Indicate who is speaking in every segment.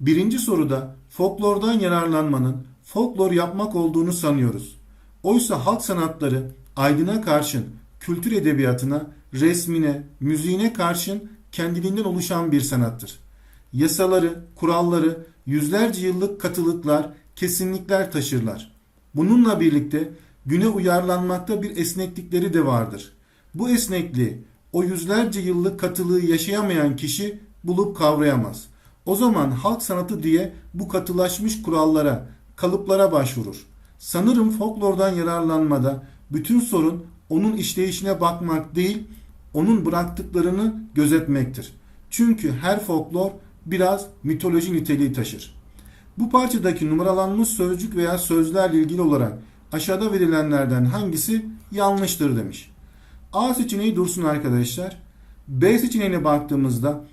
Speaker 1: Birinci soruda folklordan yararlanmanın folklor yapmak olduğunu sanıyoruz. Oysa halk sanatları aydına karşın kültür edebiyatına, resmine, müziğine karşın kendiliğinden oluşan bir sanattır. Yasaları, kuralları, yüzlerce yıllık katılıklar, kesinlikler taşırlar. Bununla birlikte güne uyarlanmakta bir esneklikleri de vardır. Bu esnekliği o yüzlerce yıllık katılığı yaşayamayan kişi bulup kavrayamaz. O zaman halk sanatı diye bu katılaşmış kurallara, kalıplara başvurur. Sanırım folklordan yararlanmada bütün sorun onun işleyişine bakmak değil, onun bıraktıklarını gözetmektir. Çünkü her folklor biraz mitoloji niteliği taşır. Bu parçadaki numaralanmış sözcük veya sözlerle ilgili olarak aşağıda verilenlerden hangisi yanlıştır demiş. A seçeneği dursun arkadaşlar. B seçeneğine baktığımızda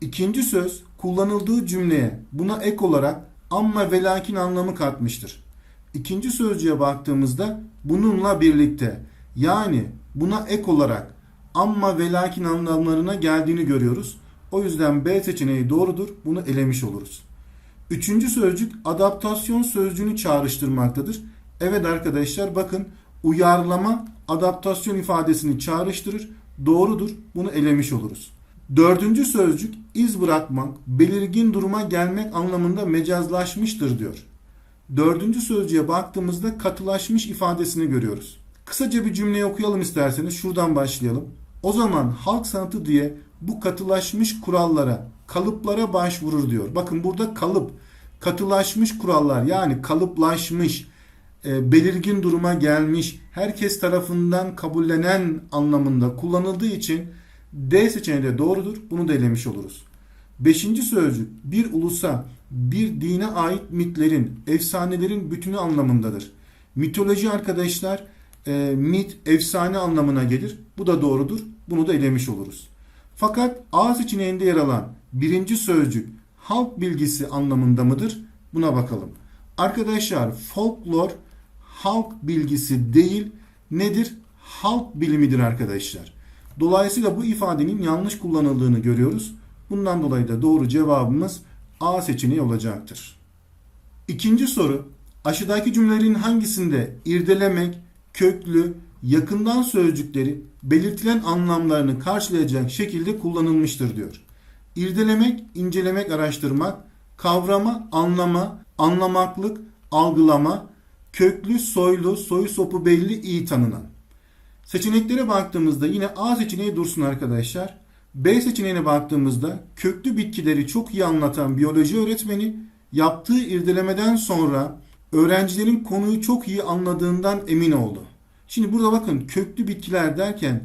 Speaker 1: ikinci söz kullanıldığı cümleye buna ek olarak amma ve lakin anlamı katmıştır. İkinci sözcüğe baktığımızda bununla birlikte yani buna ek olarak amma ve lakin anlamlarına geldiğini görüyoruz. O yüzden B seçeneği doğrudur. Bunu elemiş oluruz. Üçüncü sözcük adaptasyon sözcüğünü çağrıştırmaktadır. Evet arkadaşlar bakın uyarlama adaptasyon ifadesini çağrıştırır. Doğrudur. Bunu elemiş oluruz. Dördüncü sözcük iz bırakmak, belirgin duruma gelmek anlamında mecazlaşmıştır diyor. Dördüncü sözcüğe baktığımızda katılaşmış ifadesini görüyoruz. Kısaca bir cümleyi okuyalım isterseniz. Şuradan başlayalım. O zaman halk sanatı diye bu katılaşmış kurallara, kalıplara başvurur diyor. Bakın burada kalıp, katılaşmış kurallar yani kalıplaşmış, e, belirgin duruma gelmiş, herkes tarafından kabullenen anlamında kullanıldığı için D seçeneği de doğrudur. Bunu da elemiş oluruz. Beşinci sözcük bir ulusa, bir dine ait mitlerin, efsanelerin bütünü anlamındadır. Mitoloji arkadaşlar e, mit, efsane anlamına gelir. Bu da doğrudur. Bunu da elemiş oluruz. Fakat A seçeneğinde yer alan birinci sözcük halk bilgisi anlamında mıdır? Buna bakalım. Arkadaşlar folklor halk bilgisi değil nedir? Halk bilimidir arkadaşlar. Dolayısıyla bu ifadenin yanlış kullanıldığını görüyoruz. Bundan dolayı da doğru cevabımız A seçeneği olacaktır. İkinci soru. Aşağıdaki cümlelerin hangisinde irdelemek, köklü, yakından sözcükleri belirtilen anlamlarını karşılayacak şekilde kullanılmıştır diyor. İrdelemek, incelemek, araştırmak, kavrama, anlama, anlamaklık, algılama, köklü, soylu, soyu sopu belli, iyi tanınan. Seçeneklere baktığımızda yine A seçeneği dursun arkadaşlar. B seçeneğine baktığımızda köklü bitkileri çok iyi anlatan biyoloji öğretmeni yaptığı irdelemeden sonra öğrencilerin konuyu çok iyi anladığından emin oldu. Şimdi burada bakın köklü bitkiler derken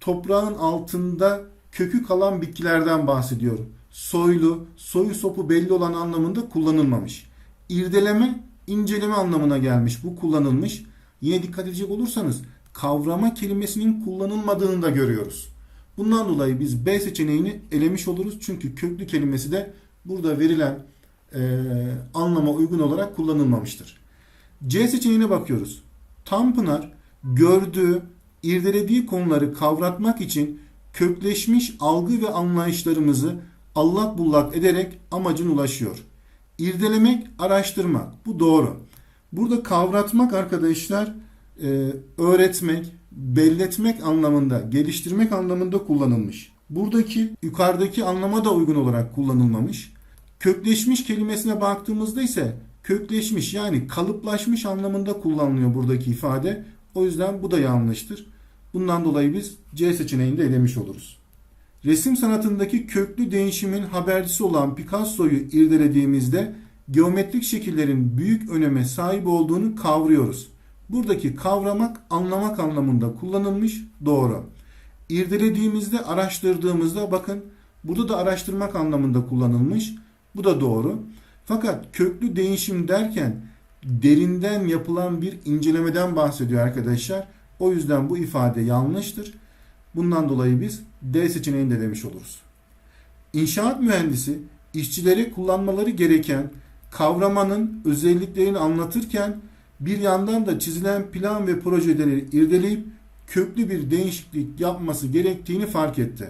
Speaker 1: toprağın altında kökü kalan bitkilerden bahsediyorum. Soylu, soyu sopu belli olan anlamında kullanılmamış. İrdeleme, inceleme anlamına gelmiş. Bu kullanılmış. Yine dikkat edecek olursanız kavrama kelimesinin kullanılmadığını da görüyoruz. Bundan dolayı biz B seçeneğini elemiş oluruz. Çünkü köklü kelimesi de burada verilen e, anlama uygun olarak kullanılmamıştır. C seçeneğine bakıyoruz. Tanpınar gördüğü, irdelediği konuları kavratmak için kökleşmiş algı ve anlayışlarımızı allak bullak ederek amacına ulaşıyor. İrdelemek, araştırmak. Bu doğru. Burada kavratmak arkadaşlar e, öğretmek, belletmek anlamında, geliştirmek anlamında kullanılmış. Buradaki yukarıdaki anlama da uygun olarak kullanılmamış. Kökleşmiş kelimesine baktığımızda ise kökleşmiş yani kalıplaşmış anlamında kullanılıyor buradaki ifade. O yüzden bu da yanlıştır. Bundan dolayı biz C seçeneğini de elemiş oluruz. Resim sanatındaki köklü değişimin habercisi olan Picasso'yu irdelediğimizde geometrik şekillerin büyük öneme sahip olduğunu kavruyoruz. Buradaki kavramak, anlamak anlamında kullanılmış, doğru. İrdelediğimizde, araştırdığımızda bakın burada da araştırmak anlamında kullanılmış. Bu da doğru. Fakat köklü değişim derken derinden yapılan bir incelemeden bahsediyor arkadaşlar. O yüzden bu ifade yanlıştır. Bundan dolayı biz D seçeneğini de demiş oluruz. İnşaat mühendisi işçilere kullanmaları gereken kavramanın özelliklerini anlatırken bir yandan da çizilen plan ve projeleri irdeleyip köklü bir değişiklik yapması gerektiğini fark etti.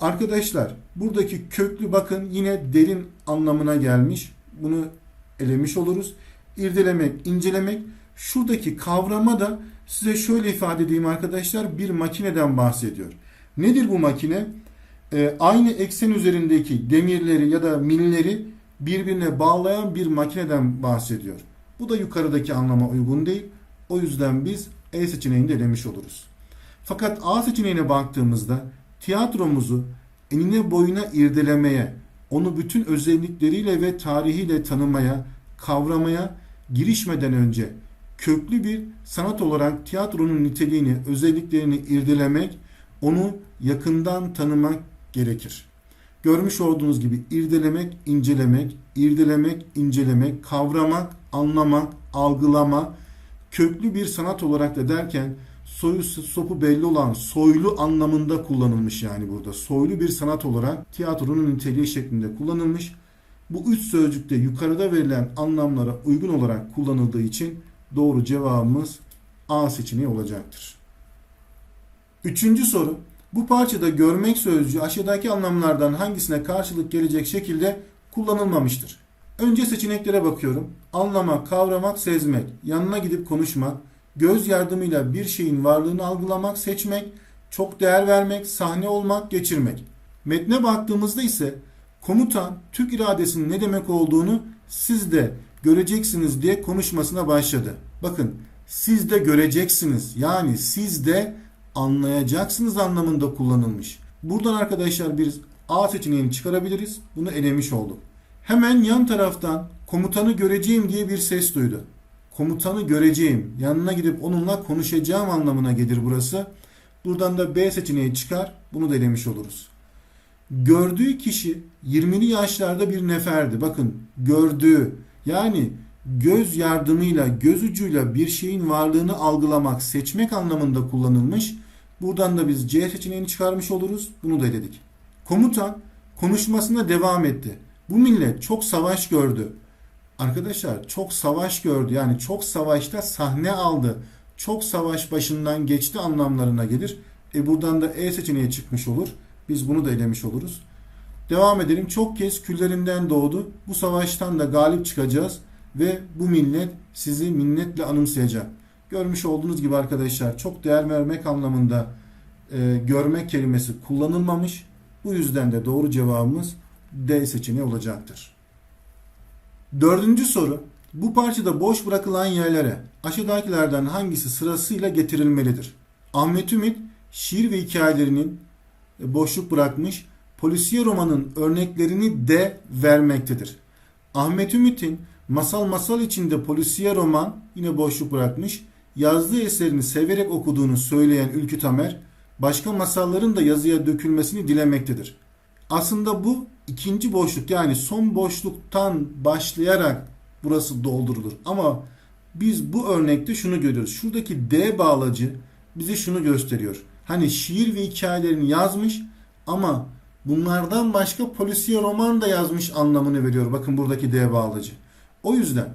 Speaker 1: Arkadaşlar buradaki köklü bakın yine derin anlamına gelmiş. Bunu elemiş oluruz. İrdelemek, incelemek. Şuradaki kavrama da size şöyle ifade edeyim arkadaşlar. Bir makineden bahsediyor. Nedir bu makine? Ee, aynı eksen üzerindeki demirleri ya da milleri birbirine bağlayan bir makineden bahsediyor. Bu da yukarıdaki anlama uygun değil. O yüzden biz E seçeneğini de oluruz. Fakat A seçeneğine baktığımızda tiyatromuzu enine boyuna irdelemeye, onu bütün özellikleriyle ve tarihiyle tanımaya, kavramaya girişmeden önce köklü bir sanat olarak tiyatronun niteliğini, özelliklerini irdelemek, onu yakından tanımak gerekir. Görmüş olduğunuz gibi irdelemek, incelemek, irdelemek, incelemek, kavramak, anlamak, algılama, köklü bir sanat olarak da derken soyu sopu belli olan soylu anlamında kullanılmış yani burada. Soylu bir sanat olarak tiyatronun niteliği şeklinde kullanılmış. Bu üç sözcükte yukarıda verilen anlamlara uygun olarak kullanıldığı için doğru cevabımız A seçeneği olacaktır. Üçüncü soru. Bu parçada görmek sözcüğü aşağıdaki anlamlardan hangisine karşılık gelecek şekilde kullanılmamıştır? Önce seçeneklere bakıyorum. Anlamak, kavramak, sezmek, yanına gidip konuşmak, göz yardımıyla bir şeyin varlığını algılamak, seçmek, çok değer vermek, sahne olmak, geçirmek. Metne baktığımızda ise komutan Türk iradesinin ne demek olduğunu siz de göreceksiniz diye konuşmasına başladı. Bakın siz de göreceksiniz yani siz de anlayacaksınız anlamında kullanılmış. Buradan arkadaşlar bir A seçeneğini çıkarabiliriz. Bunu elemiş olduk. Hemen yan taraftan komutanı göreceğim diye bir ses duydu. Komutanı göreceğim, yanına gidip onunla konuşacağım anlamına gelir burası. Buradan da B seçeneği çıkar. Bunu da elemiş oluruz. Gördüğü kişi 20'li yaşlarda bir neferdi. Bakın gördüğü yani göz yardımıyla, göz ucuyla bir şeyin varlığını algılamak, seçmek anlamında kullanılmış. Buradan da biz C seçeneğini çıkarmış oluruz. Bunu da eledik. Komutan konuşmasına devam etti. Bu millet çok savaş gördü. Arkadaşlar çok savaş gördü. Yani çok savaşta sahne aldı. Çok savaş başından geçti anlamlarına gelir. E buradan da E seçeneği çıkmış olur. Biz bunu da elemiş oluruz. Devam edelim. Çok kez küllerinden doğdu. Bu savaştan da galip çıkacağız ve bu millet sizi minnetle anımsayacak. Görmüş olduğunuz gibi arkadaşlar çok değer vermek anlamında e, görmek kelimesi kullanılmamış. Bu yüzden de doğru cevabımız D seçeneği olacaktır. Dördüncü soru. Bu parçada boş bırakılan yerlere aşağıdakilerden hangisi sırasıyla getirilmelidir? Ahmet Ümit şiir ve hikayelerinin e, boşluk bırakmış polisiye romanın örneklerini de vermektedir. Ahmet Ümit'in masal masal içinde polisiye roman yine boşluk bırakmış. Yazdığı eserini severek okuduğunu söyleyen Ülkü Tamer, başka masalların da yazıya dökülmesini dilemektedir. Aslında bu ikinci boşluk yani son boşluktan başlayarak burası doldurulur. Ama biz bu örnekte şunu görüyoruz. Şuradaki D bağlacı bize şunu gösteriyor. Hani şiir ve hikayelerini yazmış ama bunlardan başka polisiye roman da yazmış anlamını veriyor. Bakın buradaki D bağlacı. O yüzden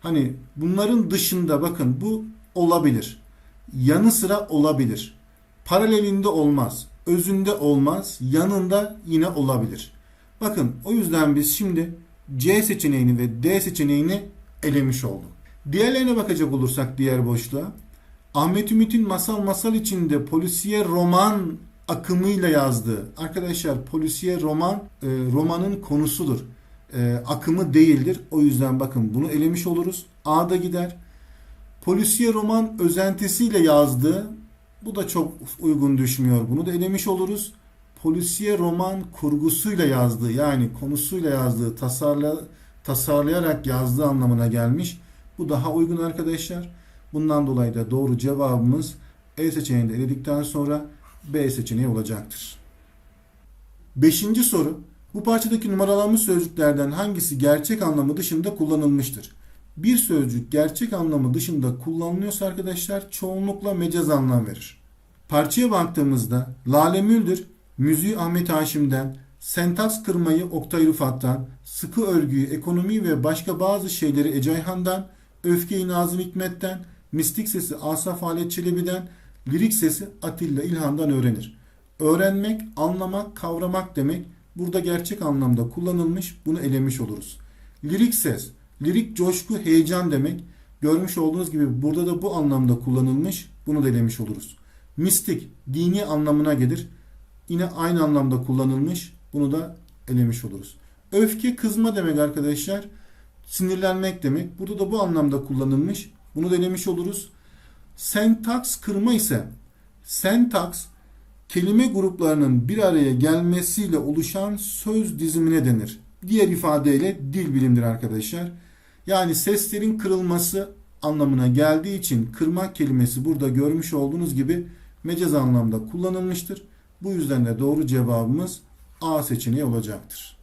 Speaker 1: hani bunların dışında bakın bu olabilir. Yanı sıra olabilir. Paralelinde olmaz. Özünde olmaz. Yanında yine olabilir. Bakın o yüzden biz şimdi C seçeneğini ve D seçeneğini elemiş olduk. Diğerlerine bakacak olursak diğer boşluğa. Ahmet Ümit'in masal masal içinde polisiye roman akımıyla yazdığı. Arkadaşlar polisiye roman e, romanın konusudur. E, akımı değildir. O yüzden bakın bunu elemiş oluruz. A'da gider. Polisiye roman özentisiyle yazdığı. Bu da çok uygun düşmüyor. Bunu da elemiş oluruz. Polisiye roman kurgusuyla yazdığı yani konusuyla yazdığı tasarla, tasarlayarak yazdığı anlamına gelmiş. Bu daha uygun arkadaşlar. Bundan dolayı da doğru cevabımız E seçeneğini de eledikten sonra B seçeneği olacaktır. Beşinci soru. Bu parçadaki numaralanmış sözcüklerden hangisi gerçek anlamı dışında kullanılmıştır? Bir sözcük gerçek anlamı dışında kullanılıyorsa arkadaşlar çoğunlukla mecaz anlam verir. Parçaya baktığımızda Lale Müldür, müziği Ahmet Haşim'den, sentaks kırmayı Oktay Rıfat'tan, sıkı örgüyü, ekonomi ve başka bazı şeyleri Eceyhan'dan, öfkeyi Nazım Hikmet'ten, mistik sesi Asaf Halet Çelebi'den, lirik sesi Atilla İlhan'dan öğrenir. Öğrenmek, anlamak, kavramak demek. Burada gerçek anlamda kullanılmış. Bunu elemiş oluruz. Lirik ses, lirik coşku, heyecan demek. Görmüş olduğunuz gibi burada da bu anlamda kullanılmış. Bunu da elemiş oluruz. Mistik, dini anlamına gelir. Yine aynı anlamda kullanılmış. Bunu da elemiş oluruz. Öfke, kızma demek arkadaşlar. Sinirlenmek demek. Burada da bu anlamda kullanılmış. Bunu da elemiş oluruz. Sentaks kırma ise sentaks kelime gruplarının bir araya gelmesiyle oluşan söz dizimine denir. Diğer ifadeyle dil bilimdir arkadaşlar. Yani seslerin kırılması anlamına geldiği için kırmak kelimesi burada görmüş olduğunuz gibi mecaz anlamda kullanılmıştır. Bu yüzden de doğru cevabımız A seçeneği olacaktır.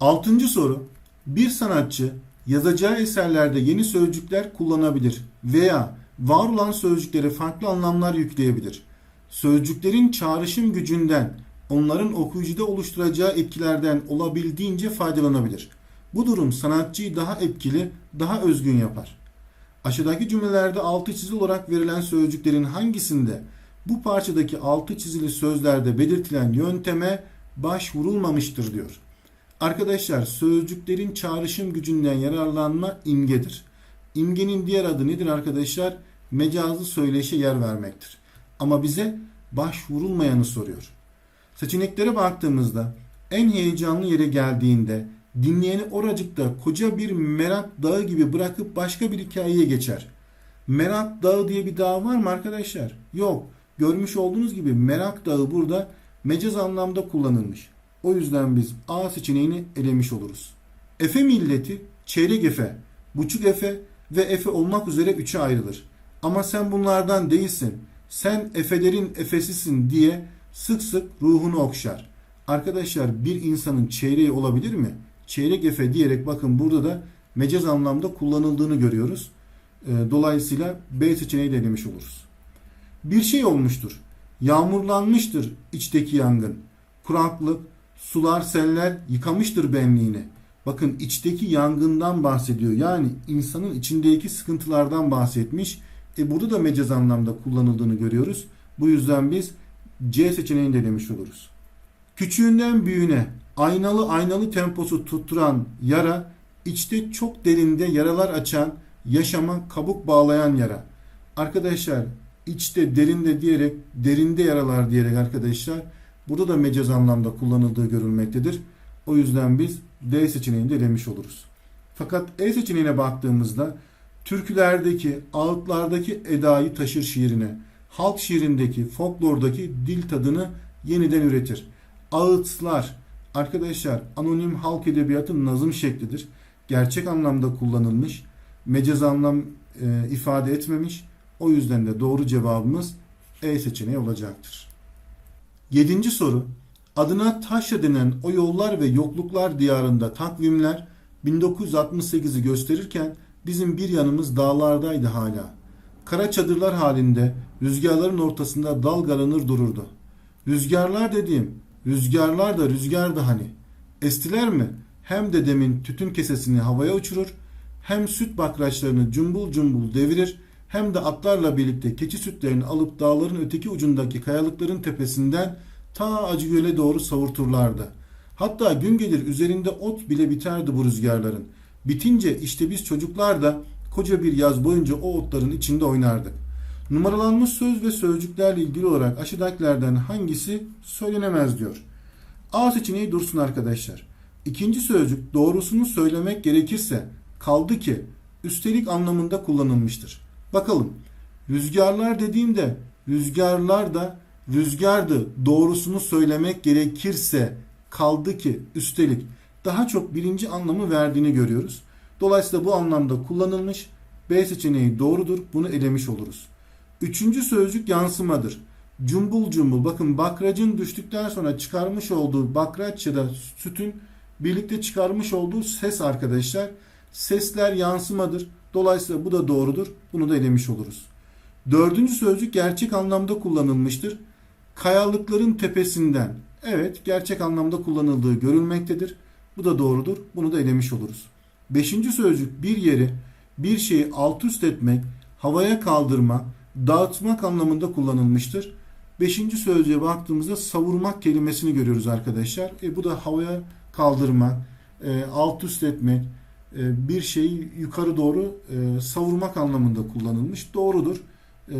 Speaker 1: Altıncı soru. Bir sanatçı yazacağı eserlerde yeni sözcükler kullanabilir veya var olan sözcüklere farklı anlamlar yükleyebilir. Sözcüklerin çağrışım gücünden, onların okuyucuda oluşturacağı etkilerden olabildiğince faydalanabilir. Bu durum sanatçıyı daha etkili, daha özgün yapar. Aşağıdaki cümlelerde altı çizili olarak verilen sözcüklerin hangisinde bu parçadaki altı çizili sözlerde belirtilen yönteme başvurulmamıştır diyor. Arkadaşlar sözcüklerin çağrışım gücünden yararlanma imgedir. İmgenin diğer adı nedir arkadaşlar? Mecazlı söyleşe yer vermektir. Ama bize başvurulmayanı soruyor. Seçeneklere baktığımızda en heyecanlı yere geldiğinde dinleyeni oracıkta koca bir merak dağı gibi bırakıp başka bir hikayeye geçer. Merak dağı diye bir dağ var mı arkadaşlar? Yok. Görmüş olduğunuz gibi merak dağı burada mecaz anlamda kullanılmış. O yüzden biz A seçeneğini elemiş oluruz. Efe milleti çeyrek efe, buçuk efe ve efe olmak üzere üçe ayrılır. Ama sen bunlardan değilsin. Sen efelerin efesisin diye sık sık ruhunu okşar. Arkadaşlar bir insanın çeyreği olabilir mi? Çeyrek efe diyerek bakın burada da mecaz anlamda kullanıldığını görüyoruz. Dolayısıyla B seçeneği de elemiş oluruz. Bir şey olmuştur. Yağmurlanmıştır içteki yangın. Kuraklık, sular, seller yıkamıştır benliğini. Bakın içteki yangından bahsediyor. Yani insanın içindeki sıkıntılardan bahsetmiş. E burada da mecaz anlamda kullanıldığını görüyoruz. Bu yüzden biz C seçeneğini de demiş oluruz. Küçüğünden büyüğüne aynalı aynalı temposu tutturan yara, içte çok derinde yaralar açan, yaşama kabuk bağlayan yara. Arkadaşlar içte derinde diyerek derinde yaralar diyerek arkadaşlar burada da mecaz anlamda kullanıldığı görülmektedir. O yüzden biz D seçeneğini de elemiş oluruz. Fakat E seçeneğine baktığımızda türkülerdeki, ağıtlardaki edayı taşır şiirine, halk şiirindeki, folklordaki dil tadını yeniden üretir. Ağıtlar, arkadaşlar anonim halk edebiyatı nazım şeklidir. Gerçek anlamda kullanılmış, mecaz anlam e, ifade etmemiş. O yüzden de doğru cevabımız E seçeneği olacaktır. Yedinci soru. Adına Taşra denen o yollar ve yokluklar diyarında takvimler 1968'i gösterirken bizim bir yanımız dağlardaydı hala. Kara çadırlar halinde rüzgarların ortasında dalgalanır dururdu. Rüzgarlar dediğim, rüzgarlar da rüzgardı hani. Estiler mi? Hem dedemin tütün kesesini havaya uçurur, hem süt bakraçlarını cumbul cumbul devirir, hem de atlarla birlikte keçi sütlerini alıp dağların öteki ucundaki kayalıkların tepesinden ta Acıgöl'e doğru savurturlardı. Hatta gün gelir üzerinde ot bile biterdi bu rüzgarların. Bitince işte biz çocuklar da koca bir yaz boyunca o otların içinde oynardık. Numaralanmış söz ve sözcüklerle ilgili olarak aşağıdakilerden hangisi söylenemez diyor. A seçeneği dursun arkadaşlar. İkinci sözcük doğrusunu söylemek gerekirse kaldı ki üstelik anlamında kullanılmıştır. Bakalım rüzgarlar dediğimde rüzgarlar da rüzgardı doğrusunu söylemek gerekirse kaldı ki üstelik daha çok birinci anlamı verdiğini görüyoruz. Dolayısıyla bu anlamda kullanılmış. B seçeneği doğrudur. Bunu elemiş oluruz. Üçüncü sözcük yansımadır. Cumbul cumbul. Bakın bakracın düştükten sonra çıkarmış olduğu bakraç ya da sütün birlikte çıkarmış olduğu ses arkadaşlar. Sesler yansımadır. Dolayısıyla bu da doğrudur. Bunu da elemiş oluruz. Dördüncü sözcük gerçek anlamda kullanılmıştır. Kayalıkların tepesinden. Evet gerçek anlamda kullanıldığı görülmektedir. Bu da doğrudur. Bunu da elemiş oluruz. Beşinci sözcük bir yeri, bir şeyi alt üst etmek, havaya kaldırma, dağıtmak anlamında kullanılmıştır. Beşinci sözcüğe baktığımızda savurmak kelimesini görüyoruz arkadaşlar. E, bu da havaya kaldırmak, e, alt üst etmek, bir şeyi yukarı doğru e, savurmak anlamında kullanılmış. Doğrudur. E,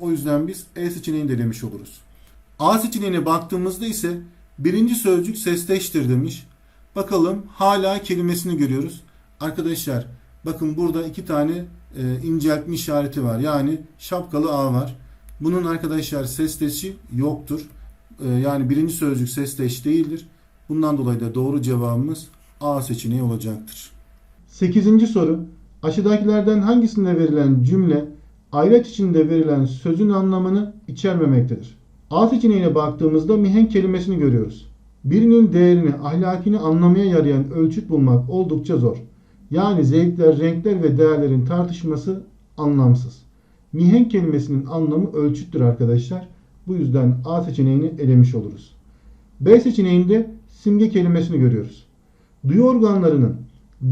Speaker 1: o yüzden biz E seçeneğini de demiş oluruz. A seçeneğine baktığımızda ise birinci sözcük sesteştir demiş. Bakalım hala kelimesini görüyoruz. Arkadaşlar bakın burada iki tane e, inceltme işareti var. Yani şapkalı A var. Bunun arkadaşlar sesteşi yoktur. E, yani birinci sözcük sesteş değildir. Bundan dolayı da doğru cevabımız A seçeneği olacaktır.
Speaker 2: 8. soru. Aşağıdakilerden hangisinde verilen cümle ayraç içinde verilen sözün anlamını içermemektedir? A seçeneğine baktığımızda mihenk kelimesini görüyoruz. Birinin değerini, ahlakini anlamaya yarayan ölçüt bulmak oldukça zor. Yani zevkler, renkler ve değerlerin tartışması anlamsız. Mihenk kelimesinin anlamı ölçüttür arkadaşlar. Bu yüzden A seçeneğini elemiş oluruz. B seçeneğinde simge kelimesini görüyoruz. Duyu organlarının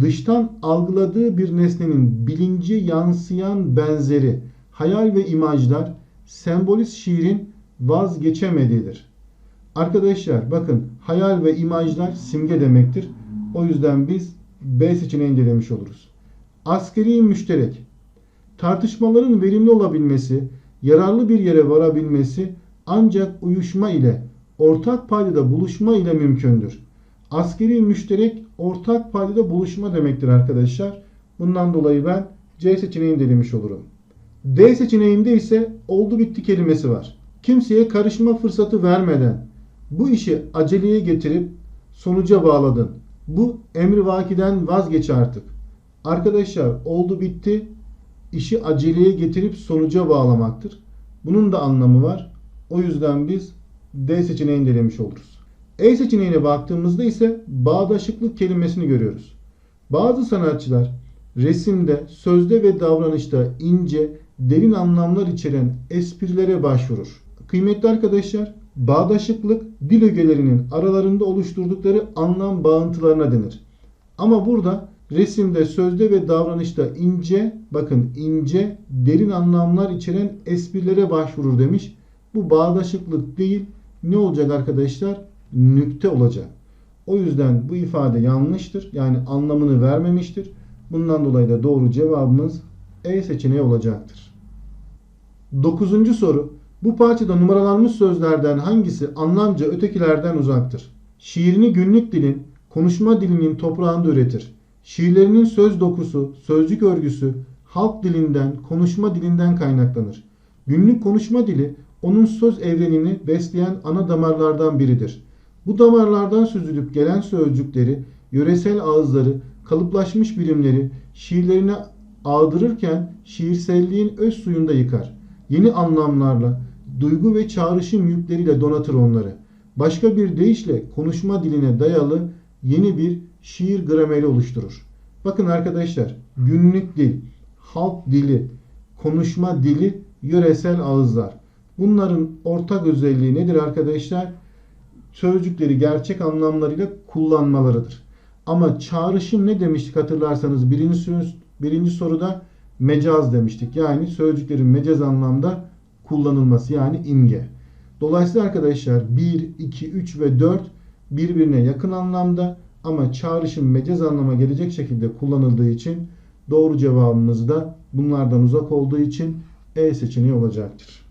Speaker 2: dıştan algıladığı bir nesnenin bilince yansıyan benzeri, hayal ve imajlar sembolist şiirin vazgeçemediğidir. Arkadaşlar bakın hayal ve imajlar simge demektir. O yüzden biz B seçeneğini de demiş oluruz. Askeri müşterek. Tartışmaların verimli olabilmesi, yararlı bir yere varabilmesi ancak uyuşma ile, ortak paydada buluşma ile mümkündür. Askeri müşterek ortak paydada buluşma demektir arkadaşlar. Bundan dolayı ben C seçeneğini de demiş olurum. D seçeneğinde ise oldu bitti kelimesi var. Kimseye karışma fırsatı vermeden bu işi aceleye getirip sonuca bağladın. Bu emri vakiden vazgeç artık. Arkadaşlar oldu bitti işi aceleye getirip sonuca bağlamaktır. Bunun da anlamı var. O yüzden biz D seçeneğini de demiş oluruz. E seçeneğine baktığımızda ise bağdaşıklık kelimesini görüyoruz. Bazı sanatçılar resimde, sözde ve davranışta ince, derin anlamlar içeren esprilere başvurur. Kıymetli arkadaşlar, bağdaşıklık dil ögelerinin aralarında oluşturdukları anlam bağıntılarına denir. Ama burada resimde, sözde ve davranışta ince, bakın ince, derin anlamlar içeren esprilere başvurur demiş. Bu bağdaşıklık değil, ne olacak arkadaşlar? Nükte olacak. O yüzden bu ifade yanlıştır. Yani anlamını vermemiştir. Bundan dolayı da doğru cevabımız E seçeneği olacaktır. Dokuzuncu soru. Bu parçada numaralanmış sözlerden hangisi anlamca ötekilerden uzaktır? Şiirini günlük dilin, konuşma dilinin toprağında üretir. Şiirlerinin söz dokusu, sözcük örgüsü halk dilinden, konuşma dilinden kaynaklanır. Günlük konuşma dili onun söz evrenini besleyen ana damarlardan biridir. Bu damarlardan süzülüp gelen sözcükleri, yöresel ağızları, kalıplaşmış birimleri şiirlerine ağdırırken şiirselliğin öz suyunda yıkar. Yeni anlamlarla, duygu ve çağrışım yükleriyle donatır onları. Başka bir deyişle konuşma diline dayalı yeni bir şiir grameri oluşturur. Bakın arkadaşlar günlük dil, halk dili, konuşma dili, yöresel ağızlar. Bunların ortak özelliği nedir arkadaşlar? Sözcükleri gerçek anlamlarıyla kullanmalarıdır. Ama çağrışım ne demiştik hatırlarsanız birinci, birinci soruda mecaz demiştik. Yani sözcüklerin mecaz anlamda kullanılması yani imge. Dolayısıyla arkadaşlar 1, 2, 3 ve 4 birbirine yakın anlamda ama çağrışım mecaz anlama gelecek şekilde kullanıldığı için doğru cevabımız da bunlardan uzak olduğu için E seçeneği olacaktır.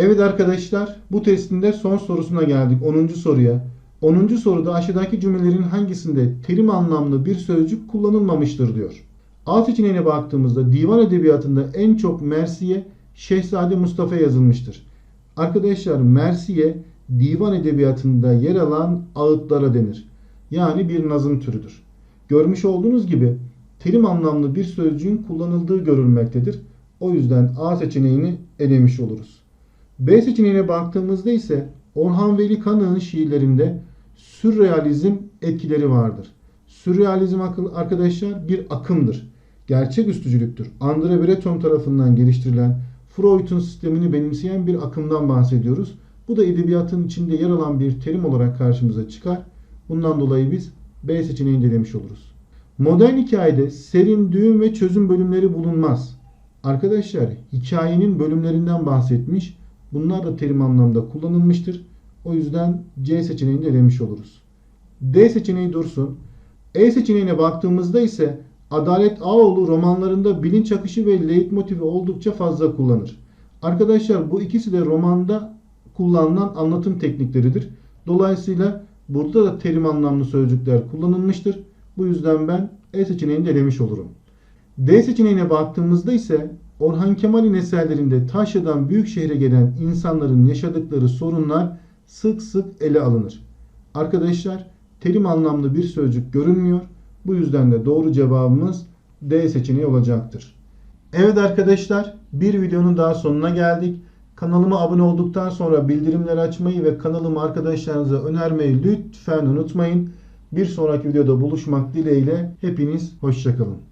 Speaker 2: Evet arkadaşlar bu testinde son sorusuna geldik 10. soruya. 10. soruda aşağıdaki cümlelerin hangisinde terim anlamlı bir sözcük kullanılmamıştır diyor. A seçeneğine baktığımızda divan edebiyatında en çok Mersiye Şehzade Mustafa yazılmıştır. Arkadaşlar Mersiye divan edebiyatında yer alan ağıtlara denir. Yani bir nazım türüdür. Görmüş olduğunuz gibi terim anlamlı bir sözcüğün kullanıldığı görülmektedir. O yüzden A seçeneğini elemiş oluruz. B seçeneğine baktığımızda ise Orhan Veli Kanık'ın şiirlerinde sürrealizm etkileri vardır. Sürrealizm arkadaşlar bir akımdır. Gerçek üstücülüktür. Andre Breton tarafından geliştirilen Freud'un sistemini benimseyen bir akımdan bahsediyoruz. Bu da edebiyatın içinde yer alan bir terim olarak karşımıza çıkar. Bundan dolayı biz B seçeneğini de demiş oluruz. Modern hikayede serin, düğüm ve çözüm bölümleri bulunmaz. Arkadaşlar hikayenin bölümlerinden bahsetmiş. Bunlar da terim anlamda kullanılmıştır. O yüzden C seçeneğini de elemiş oluruz. D seçeneği dursun. E seçeneğine baktığımızda ise Adalet Ağoğlu romanlarında bilinç akışı ve leitmotifi oldukça fazla kullanır. Arkadaşlar bu ikisi de romanda kullanılan anlatım teknikleridir. Dolayısıyla burada da terim anlamlı sözcükler kullanılmıştır. Bu yüzden ben E seçeneğini de elemiş olurum. D seçeneğine baktığımızda ise Orhan Kemal'in eserlerinde Taşya'dan büyük şehre gelen insanların yaşadıkları sorunlar sık sık ele alınır. Arkadaşlar terim anlamlı bir sözcük görünmüyor. Bu yüzden de doğru cevabımız D seçeneği olacaktır. Evet arkadaşlar bir videonun daha sonuna geldik. Kanalıma abone olduktan sonra bildirimleri açmayı ve kanalımı arkadaşlarınıza önermeyi lütfen unutmayın. Bir sonraki videoda buluşmak dileğiyle hepiniz hoşçakalın.